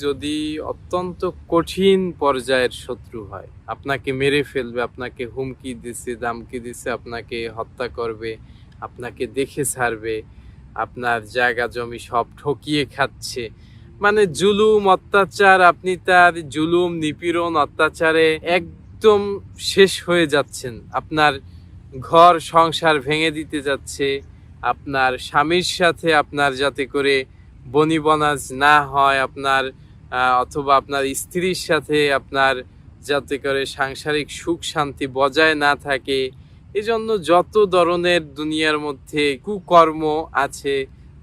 যদি অত্যন্ত কঠিন পর্যায়ের শত্রু হয়, আপনাকে মেরে ফেলবে, আপনাকে হুমকি দিছে দামকি দিছে, আপনাকে হত্যা করবে, আপনাকে দেখে ছাড়বে, আপনার জায়গা জমি সব ঠকিয়ে খাচ্ছে মানে জুলুম, অত্যাচার, আপনি তার জুলুম, নিপীড়ন, অত্যাচারে একদম শেষ হয়ে যাচ্ছেন। আপনার ঘর, সংসার ভেঙে দিতে যাচ্ছে, আপনার স্বামীর সাথে আপনার যাতে করে বনিবনাজ না হয়, আপনার অথবা আপনার স্ত্রীর সাথে আপনার যাতে করে সাংসারিক সুখ শান্তি বজায় না থাকে, এজন্য যত ধরনের দুনিয়ার মধ্যে কুকর্ম আছে,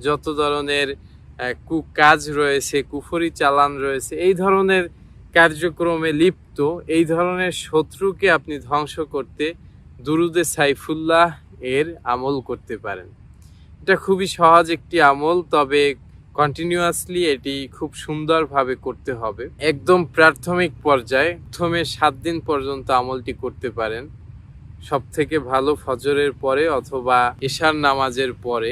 যত ধরনের কুকাজ রয়েছে, কুফরি চালান রয়েছে, এই ধরনের কার্যক্রমে লিপ্ত, এই ধরনের শত্রুকে আপনি ধ্বংস করতে দুরুদে সাইফুল্লাহ এর আমল করতে পারেন। এটা খুবই সহজ একটি আমল, তবে কন্টিনিউয়াসলি এটি খুব সুন্দরভাবে করতে হবে। একদম প্রাথমিক পর্যায়ে প্রথমে সাত দিন পর্যন্ত আমলটি করতে পারেন। সব থেকে ভালো ফজরের পরে অথবা এশার নামাজের পরে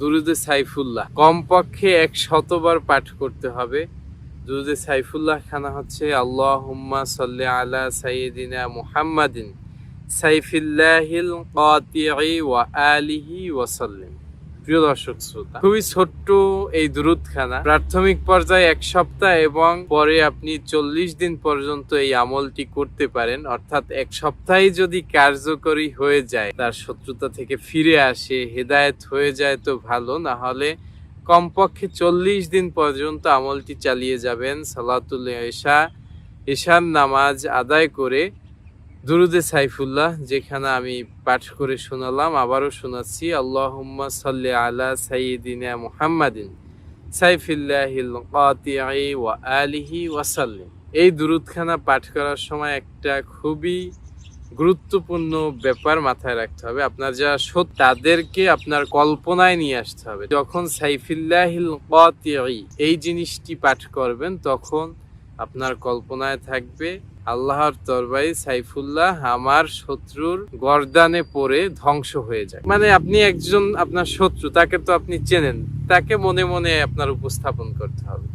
দুরুদে সাইফুল্লাহ। কমপক্ষে এক শতবার পাঠ করতে হবে। দুরুদে সাইফুল্লাহ খানা হচ্ছে আল্লাহ হুম্মা সাল্লি আলা সাইয়িদিনা মুহাম্মাদিন সাইফিল্লাহিল কাতিঈ ওয়া আলিহি ওয়াসাল্লিম। প্রিয় দর্শক শ্রোতা, খুবই ছোট্ট এই দুরুদখানা। প্রাথমিক পর্যায়ে এক সপ্তাহ এবং পরে আপনি চল্লিশ দিন পর্যন্ত এই আমলটি করতে পারেন। অর্থাৎ এক সপ্তাহে যদি কার্যকরী হয়ে যায়, তার শত্রুতা থেকে ফিরে আসে, হেদায়েত হয়ে যায় তো ভালো। না হলে কমপক্ষে চল্লিশ দিন পর্যন্ত আমলটি চালিয়ে যাবেন সালাতুল এশা, এশার নামাজ আদায় করে দুরুদে সাইফুল্লাহ, যেখানে আমি পাঠ করে শোনালাম, আবারও শোনাচ্ছি, আল্লাহুম্মা সাল্লি আলা সাইয়্যিদিনা মুহাম্মাদিন, সাইফিল্লাহিল কাতিঈ ওয়া আলিহি ওয়াসাল্লিম। এই দুরুদখানা পাঠ করার সময় একটা খুবই গুরুত্বপূর্ণ ব্যাপার মাথায় রাখতে হবে। আপনার যারা সৎ তাদেরকে আপনার কল্পনায় নিয়ে আসতে হবে। যখন সাইফিল্লাহিল কাতিঈ এই জিনিসটি পাঠ করবেন, তখন আপনার কল্পনায় থাকবে আল্লাহর তরবাই সাইফুল্লাহ আমার শত্রুর গর্দানে পড়ে ধ্বংস হয়ে যায়। মানে আপনি একজন আপনার শত্রু, তাকে তো আপনি চেনেন, তাকে মনে মনে আপনার উপস্থাপন করতে হবে।